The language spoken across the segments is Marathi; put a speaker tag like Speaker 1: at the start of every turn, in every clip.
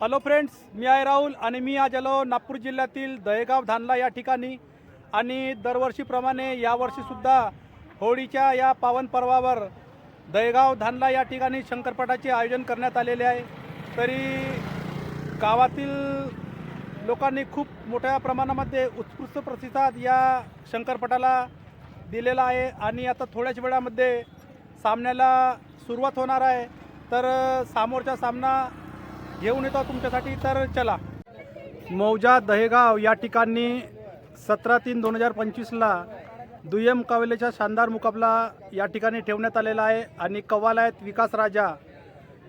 Speaker 1: हॅलो फ्रेंड्स मी आहे राहुल आणि मी आज आलो नागपूर जिल्ह्यातील दहेगाव धानला या ठिकाणी. आणि दरवर्षीप्रमाणे यावर्षीसुद्धा होळीच्या या पावन पर्वावर दहेगाव धानला या ठिकाणी शंकरपटाचे आयोजन करण्यात आलेले आहे. तरी गावातील लोकांनी खूप मोठ्या प्रमाणामध्ये उत्स्फूर्त प्रतिसाद या शंकरपटाला दिलेला आहे. आणि आता थोड्याच वेळामध्ये सामन्याला सुरुवात होणार आहे. तर समोरचा सामना घेऊन येतो तुमच्यासाठी तर चला. मौजा दहेगाव या ठिकाणी सतरा तीन दोन हजार पंचवीसला दुय्यम कावेलेचा शानदार मुकाबला या ठिकाणी ठेवण्यात आलेला आहे. आणि कव्वाल आहेत विकास राजा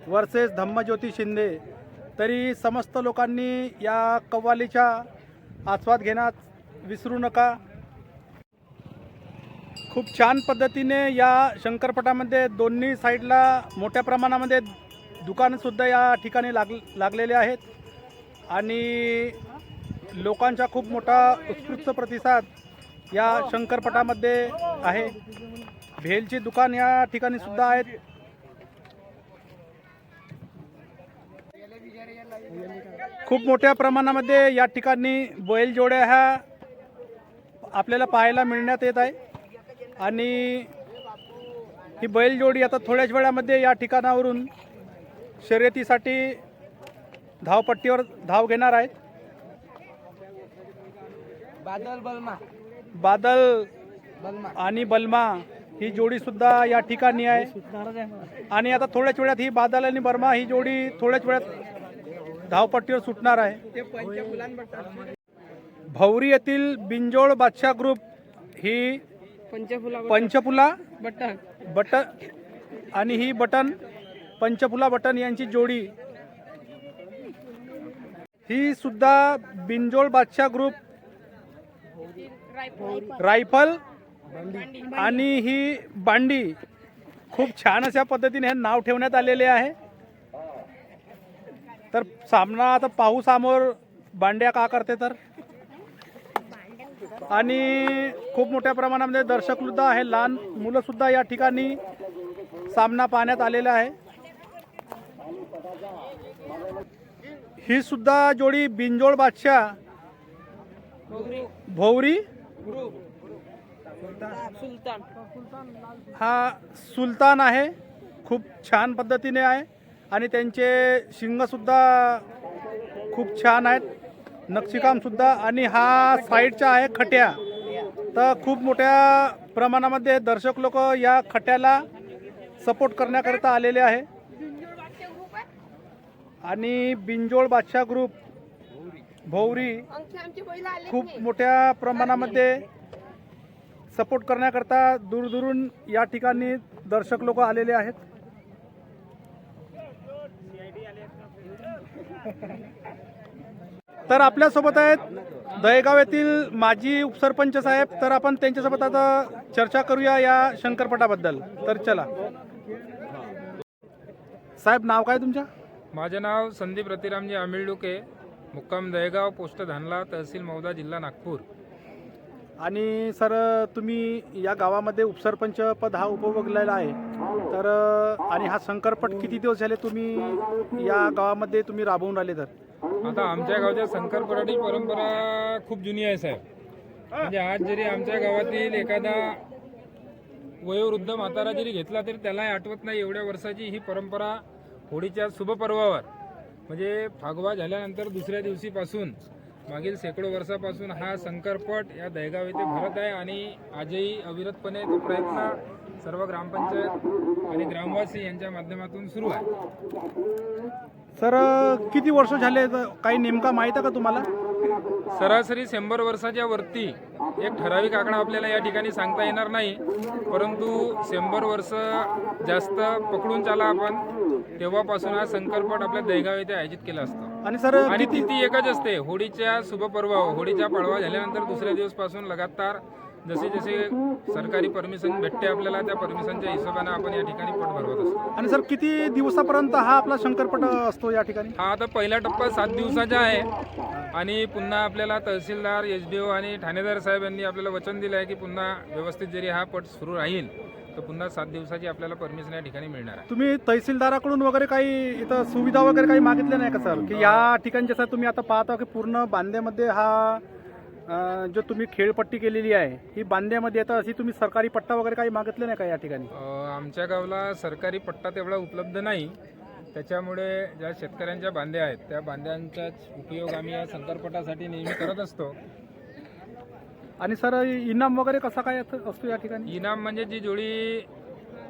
Speaker 1: वर्सेस धम्मज्योती शिंदे. तरी समस्त लोकांनी या कव्वालीचा आस्वाद घेण्यात विसरू नका. खूप छान पद्धतीने या शंकरपटामध्ये दोन्ही साईडला मोठ्या प्रमाणामध्ये दुकानंसुद्धा या ठिकाणी लाग लागलेले आहेत. आणि लोकांचा खूप मोठा उत्स्फूर्त प्रतिसाद या शंकरपटामध्ये आहे. भेलची दुकान या ठिकाणी सुद्धा आहेत. खूप मोठ्या प्रमाणामध्ये या ठिकाणी बैलजोड्या ह्या आपल्याला पाहायला मिळण्यात येत आहे. आणि ही बैलजोडी आता थोड्याच वेळामध्ये या ठिकाणावरून शर्यतीसाठी धावपट्टीवर धाव घेणार आहे
Speaker 2: बादल बलमा.
Speaker 1: बादल
Speaker 2: बलमा.
Speaker 1: आणि बलमा ही जोडी सुद्धा या ठिकाणी आहे. आणि आता थोड्याच वेळात ही बादल आणि बर्मा ही जोडी थोड्याच वेळात धावपट्टीवर सुटणार आहे. भौरी येथील बिंजोळ बादशाह ग्रुप ही
Speaker 2: पंचफुला
Speaker 1: पंचफुला
Speaker 2: बट्टा
Speaker 1: बटन आणि ही बटन पंचफुला बटन यांची जोडी. ही सुद्धा बिंजोळ बादशाह ग्रुप रायफल आणि ही बांडी. खूप छान अशा पद्धतीने हे नाव ठेवण्यात आलेले आहे. तर सामना आता पाहू समोर बांड्या का करते तर. आणि खूप मोठ्या प्रमाणामध्ये दर्शकसुद्धा आहे. लहान मुलंसुद्धा या ठिकाणी सामना पाहण्यात आलेला आहे. ही सुद्धा जोडी बिंजोळ बादशाह भोवरी
Speaker 2: सुलतान
Speaker 1: हा सुलतान आहे खूप छान पद्धतीने आहे आणि त्यांचे शिंगसुद्धा खूप छान आहेत नक्षीकामसुद्धा आणि हा साईडचा आहे खट्या. तर खूप मोठ्या प्रमाणामध्ये दर्शक लोक या खट्याला सपोर्ट करण्याकरिता आलेले आहे. आणि बिंजोळ बादशाह ग्रुप भौरी खूप मोठ्या प्रमाणामध्ये सपोर्ट करण्याकरता दूरदूरून या ठिकाणी दर्शक लोक आलेले आहेत. तर आपल्यासोबत आहेत दहेगाव येथील माजी उपसरपंच साहेब. तर आपण त्यांच्यासोबत आता चर्चा करूया या शंकरपटाबद्दल. तर चला. साहेब नाव काय तुमच्या?
Speaker 3: माझे नाव संदीप रतिरामजी आमिळडुके मुक्काम दहेगाव पोस्ट धानला तहसील मौदा जिल्हा नागपूर.
Speaker 1: आणि सर तुम्ही या गावामध्ये उपसरपंच पद हा उपभोगलेला आहे. तर आणि हा शंकरपट किती दिवस झाले तुम्ही या गावामध्ये तुम्ही राबवून राहिले तर?
Speaker 3: आता आमच्या गावच्या शंकरपराठी परंपरा खूप जुनी आहे साहेब. म्हणजे आज जरी आमच्या गावातील एखादा वयोवृद्ध म्हातारा जरी घेतला तरी त्यालाही आठवत नाही एवढ्या वर्षाची ही परंपरा होळीच्या शुभपर्वावर. म्हणजे फागवा झाल्यानंतर दुसऱ्या दिवशीपासून मागील शेकडो वर्षापासून हा संकरपट या दहगाव येथे भरत आहे आणि आजही अविरतपणे तो प्रयत्न सर्व ग्रामपंचायत आणि ग्रामवासी यांच्या माध्यमातून सुरू आहे.
Speaker 1: सर किती वर्ष झाले? काही नेमका माहीत आहे का तुम्हाला?
Speaker 3: सरासरी शंभर वर्षाच्या वरती एक ठराविक आकडा आपल्याला या ठिकाणी सांगता येणार नाही. परंतु शंभर वर्ष जास्त पकडून चाला आपण. तेव्हापासून हा शंकरपट आपल्या दहेगाव येथे आयोजित केला असतो.
Speaker 1: आणि सर
Speaker 3: आणि तिथी एकच असते होळीच्या शुभपर्व होळीच्या पडवा झाल्यानंतर दुसऱ्या दिवसपासून लगातार जसे जसे सरकारी परमिशन भेटते आपल्याला त्या परमिशनच्या हिशोबाने आपण या ठिकाणी पट भरवत असतो.
Speaker 1: आणि सर किती दिवसापर्यंत हा आपला शंकरपट असतो या ठिकाणी?
Speaker 3: हा आता पहिला टप्पा सात दिवसाचा आहे. आणि पुन्हा आपल्याला तहसीलदार एच डी ओ आणि ठाणेदार साहेब यांनी आपल्याला वचन दिलं आहे की पुन्हा व्यवस्थित जरी हा पट सुरू राहील तर पुन्हा सात दिवसाची आपल्याला परमिशन या ठिकाणी मिळणार आहे.
Speaker 1: तुम्ही तहसीलदाराकडून वगैरे काही इथं सुविधा वगैरे काही मागितल्या नाही का सर? की या ठिकाणी जसं तुम्ही आता पाहता की पूर्ण बांद्यामध्ये हा जो तुम्ही खेळपट्टी केलेली आहे ही बांद्यामध्ये येतं अशी तुम्ही सरकारी पट्टा वगैरे काही मागितले नाही का या ठिकाणी?
Speaker 3: आमच्या गावाला सरकारी पट्टा तेवढा उपलब्ध नाही. त्याच्यामुळे ज्या शेतकऱ्यांच्या बांध्या आहेत त्या बांध्यांचाच उपयोग आम्ही या शंकरपटासाठी नेहमी करत असतो.
Speaker 1: आणि सर इनाम वगैरे कसा काय असतो असतो या ठिकाणी?
Speaker 3: इनाम म्हणजे जी जोडी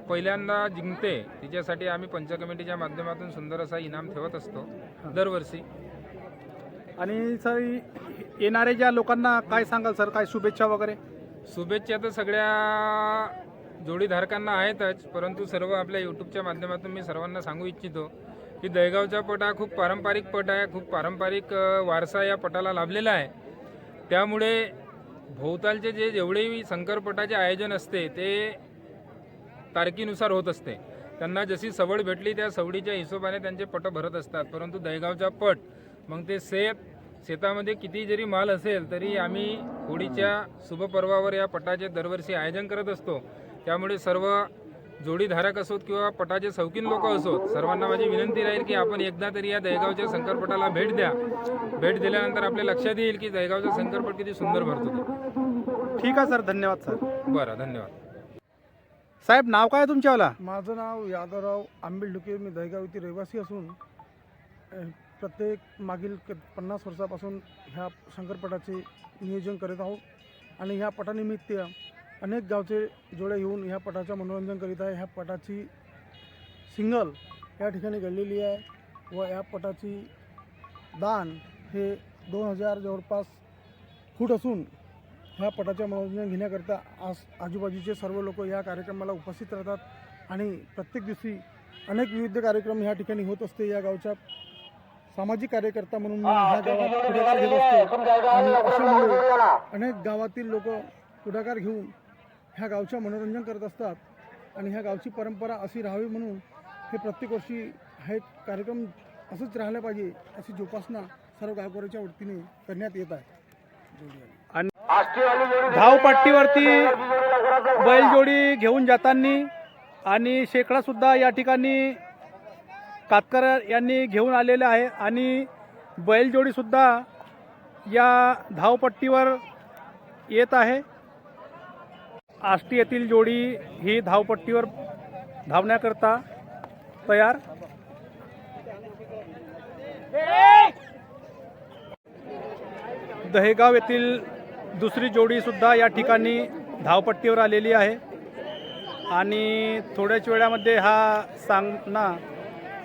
Speaker 3: पहिल्यांदा जिंकते तिच्यासाठी आम्ही पंच कमिटीच्या माध्यमातून सुंदर असा इनाम ठेवत असतो दरवर्षी.
Speaker 1: आणि सर येणाऱ्या ज्या लोकांना काय सांगाल सर? काय शुभेच्छा वगैरे?
Speaker 3: शुभेच्छा तर सगळ्या जोडीधारकांना आहेतच परंतु सर्व आपल्या यूट्यूबच्या माध्यमातून मी सर्वांना सांगू इच्छितो की दहेगावचा पट हा खूप पारंपरिक पट आहे खूप पारंपरिक वारसा या पटाला लाभलेला आहे. त्यामुळे भोवतालचे जे जेवढेही शंकरपटाचे आयोजन असते ते तारखीनुसार होत असते. त्यांना जशी सवड भेटली त्या सवडीच्या हिशोबाने त्यांचे पट भरत असतात. परंतु दहेगावचा पट मग ते सेफ शेतामध्ये किती जरी माल असेल तरी आम्ही होळीच्या शुभपर्वावर या पटाचे दरवर्षी आयोजन करत असतो. त्यामुळे सर्व जोडीधारक असोत किंवा पटाचे शौकीन लोक असोत सर्वांना माझी विनंती राहील की आपण एकदा तरी या दहेगावच्या शंकरपटाला भेट द्या. भेट दिल्यानंतर आपल्या लक्षात येईल की दहेगावचा शंकरपट किती सुंदर भरतो ते.
Speaker 1: ठीक आहे सर. धन्यवाद सर.
Speaker 3: बरं धन्यवाद.
Speaker 1: साहेब नाव काय आहे तुमच्यावाला?
Speaker 4: माझं नाव यादवराव आंबिलडुके. मी दहेगाव येथे रहिवासी असून प्रत्येक मागील क पन्नास वर्षापासून ह्या शंकरपटाचे नियोजन करीत आहोत. आणि ह्या पटानिमित्त अनेक गावचे जोडे येऊन ह्या पटाचं मनोरंजन करीत आहे. ह्या पटाची सिंगल या ठिकाणी घडलेली आहे व या पटाची दान हे दोन हजार जवळपास फूट असून ह्या पटाचं मनोरंजन घेण्याकरता आज आजूबाजूचे सर्व लोक या कार्यक्रमाला उपस्थित राहतात. आणि प्रत्येक दिवशी अनेक विविध कार्यक्रम ह्या ठिकाणी होत असते. या गावच्या सामाजिक कार्यकर्ता म्हणून ह्या गावात पुढाकार घेत असतो आणि अशामुळे अनेक गावातील लोक पुढाकार घेऊन ह्या गावचं मनोरंजन करत असतात. आणि ह्या गावची परंपरा अशी राहावी म्हणून हे प्रत्येक वर्षी हा एक कार्यक्रम असंच राहिला पाहिजे अशी जोपासना सर्व गावकऱ्याच्या वतीने करण्यात येत आहे.
Speaker 1: आणि धावपट्टीवरती बैलजोडी घेऊन जाताना आणि शेकडा सुद्धा या ठिकाणी कातकर यांनी घेऊन आलेले आहे आणि बैलजोडीसुद्धा या धावपट्टीवर येत आहे. आष्टी येथील जोडी ही धावपट्टीवर धावण्याकरता तयार. दहेगाव येथील दुसरी जोडीसुद्धा या ठिकाणी धावपट्टीवर आलेली आहे. आणि थोड्याच वेळामध्ये हा सामना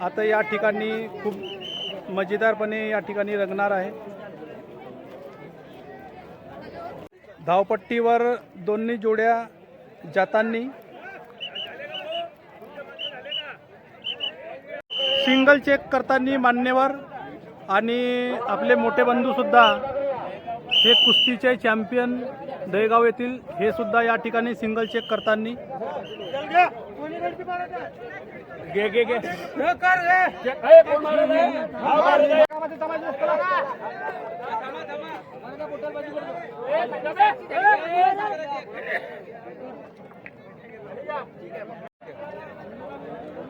Speaker 1: आता या ठिकाणी खूप मजेदारपणे या ठिकाणी रंगणार आहे. धावपट्टीवर दोन्ही जोड्या जातांनी सिंगल चेक करताना मान्यवर आणि आपले मोठे बंधू सुद्धा हे कुस्तीचे चॅम्पियन दहेगाव येथील हे सुद्धा या ठिकाणी सिंगल चेक करताना. घे घे घे.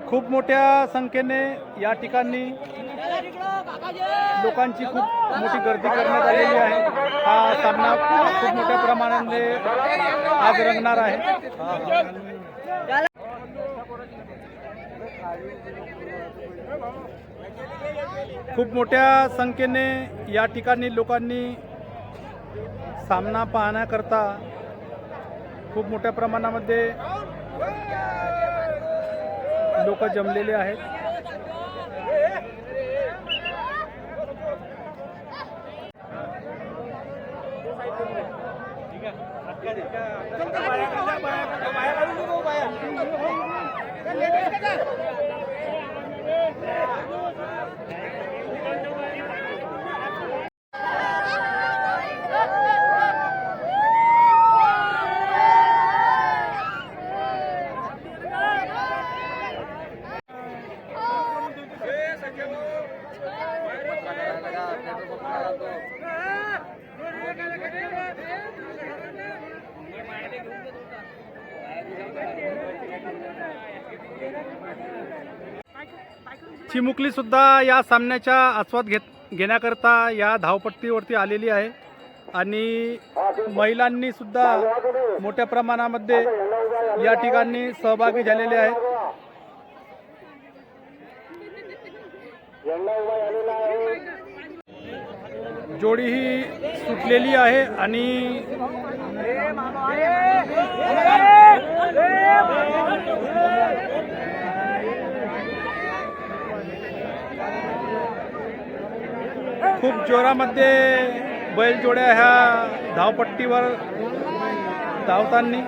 Speaker 1: खूप मोठ्या संख्येने या ठिकाणी लोकांची खूप मोठी गर्दी करण्यात आलेली आहे. हा सामना खूप मोठ्या प्रमाणाने आज रंगणार आहे. खूप मोठ्या संख्येने या ठिकाणी लोकांनी सामना पाहण्याकरता खूप मोठ्या प्रमाणामध्ये लोक जमलेले आहेत. चिमुकलीसुद्धा या सामन्याच्या आस्वाद घेत घेण्याकरता या धावपट्टीवरती आलेली आहे. आणि महिलांनीसुद्धा मोठ्या प्रमाणामध्ये या ठिकाणी सहभागी झालेले आहेत. जोडी ही सुटलेली आहे आणि खूप जोरामध्ये बैलजोड्या ह्या धावपट्टीवर धावताना.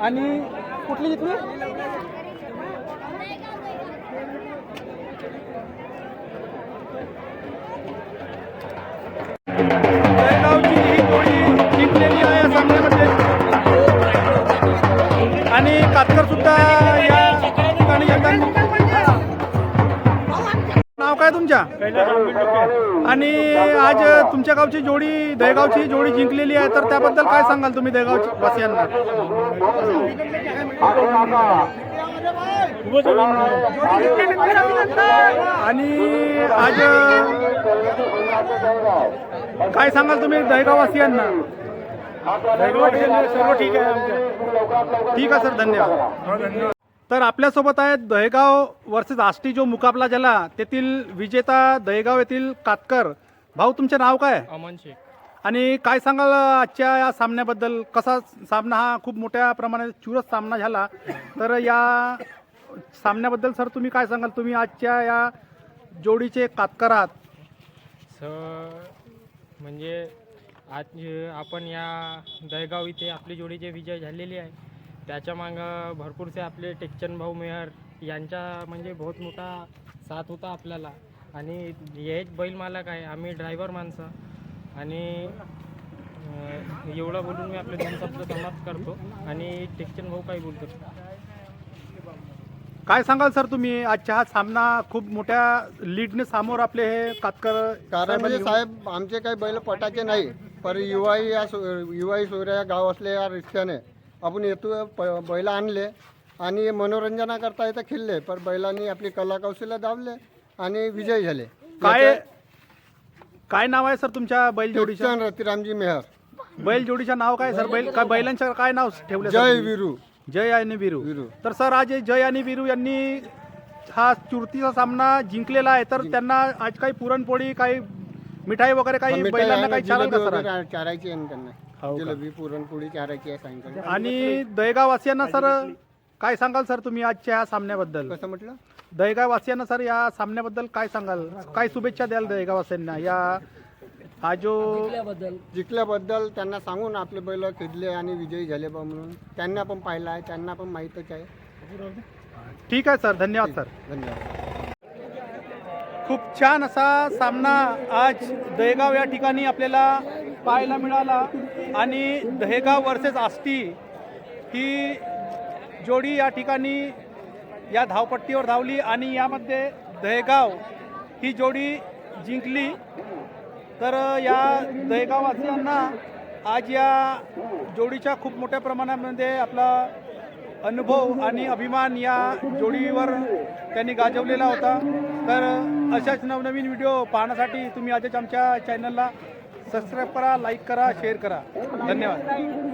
Speaker 1: आणि कुठली जिंकली तुमच्या आणि आज तुमच्या गावची जोडी दहेगावची जोडी जिंकलेली आहे तर त्याबद्दल काय सांगाल तुम्ही दहेगावची वासियांना आणि आज काय सांगाल तुम्ही दहेगाववासियांना सर्व ठीक आहे ठीक आहे सर. धन्यवाद. तर आपल्यासोबत आहेत दहेगाव वर्सेस आष्टी जो मुकाबला झाला तेथील विजेता दहेगाव येथील कातकर. भाऊ तुमचे नाव काय?
Speaker 2: अमन शेख.
Speaker 1: आणि काय सांगाल आजच्या या सामन्याबद्दल? कसा सामना हा खूप मोठ्या प्रमाणात चुरस सामना झाला. तर या सामन्याबद्दल सर तुम्ही काय सांगाल? तुम्ही आजच्या या जोडीचे कातकर आहात.
Speaker 5: स म्हणजे आज आपण या दहेगाव इथे आपली जोडीचे विजय झालेली आहे. त्याच्या मागं भरपूरसे आपले टेकचंद भाऊ मेहर यांचा म्हणजे बहुत मोठा साथ होता आपल्याला. आणि हेच बैल मालक आहे आम्ही ड्रायव्हर माणसं. आणि एवढं बोलून मी आपले दोन शब्द समाप्त करतो. आणि टेकचंद भाऊ काही बोलतो?
Speaker 1: काय सांगाल सर तुम्ही? आजच्या हा सामना खूप मोठ्या लीडने समोर आपले हे कातकर
Speaker 6: कारण म्हणजे साहेब आमचे काही बैल पटाचे नाही पर युवाई या सो- युवाई सोयऱ्या या गाव असले या रिक्षाने. आपण येतो प- बैल आणले आणि मनोरंजनाकरता इथं खेळले. पर बैलांनी आपली कला कौशल्य दावले आणि विजयी झाले.
Speaker 1: काय काय नाव आहे सर तुमच्या बैल जोडीच्या
Speaker 6: टेकचंद रतिरामजी मेहर.
Speaker 1: बैल जोडीचं नाव काय सर? बैल काय बैलांच्या काय नाव ठेवलं
Speaker 6: जय विरू.
Speaker 1: जय आणि वीरू.
Speaker 6: वीरू.
Speaker 1: तर सर आज जय आणि वीरू यांनी हा चुरतीचा सामना जिंकलेला आहे. तर त्यांना आज काही पुरणपोळी काही मिठाई वगैरे काही बैलांना काही
Speaker 6: चारायची आहे ना त्यांना.
Speaker 1: हो का?
Speaker 6: जिलेबी पुरणपोळी चारायची आहे सायंकाळी
Speaker 1: आणि दहेगाव वासियांना सर काय सांगाल सर तुम्ही आजच्या या सामन्याबद्दल?
Speaker 6: कसं म्हटलं?
Speaker 1: दहेगाव वासियांना सर या सामन्याबद्दल काय सांगाल? काय शुभेच्छा द्याल दहेगाव वासियांना या हा जो
Speaker 6: जिंकल्याबद्दल. त्यांना सांगून आपले बैल खेळले आणि विजयी झाले बा म्हणून. त्यांना पण पाहिलं आहे त्यांना पण माहीतच आहे.
Speaker 1: ठीक आहे सर धन्यवाद सर.
Speaker 6: धन्यवाद.
Speaker 1: खूप छान असा सामना आज दहेगाव या ठिकाणी आपल्याला पाहायला मिळाला. आणि दहेगाव वर्सेस आष्टी ही जोडी या ठिकाणी या धावपट्टीवर धावली आणि यामध्ये दहेगाव ही जोडी जिंकली. तर या दहेगाववासियांना आज या जोडीच्या खूप मोठ्या प्रमाणामध्ये आपला अनुभव आणि अभिमान या जोडीवर त्यांनी गाजवलेला होता. तर अशाच नवनवीन व्हिडिओ पाहण्यासाठी तुम्ही आजच आमच्या चॅनलला सबस्क्राईब करा लाईक करा शेअर करा. धन्यवाद.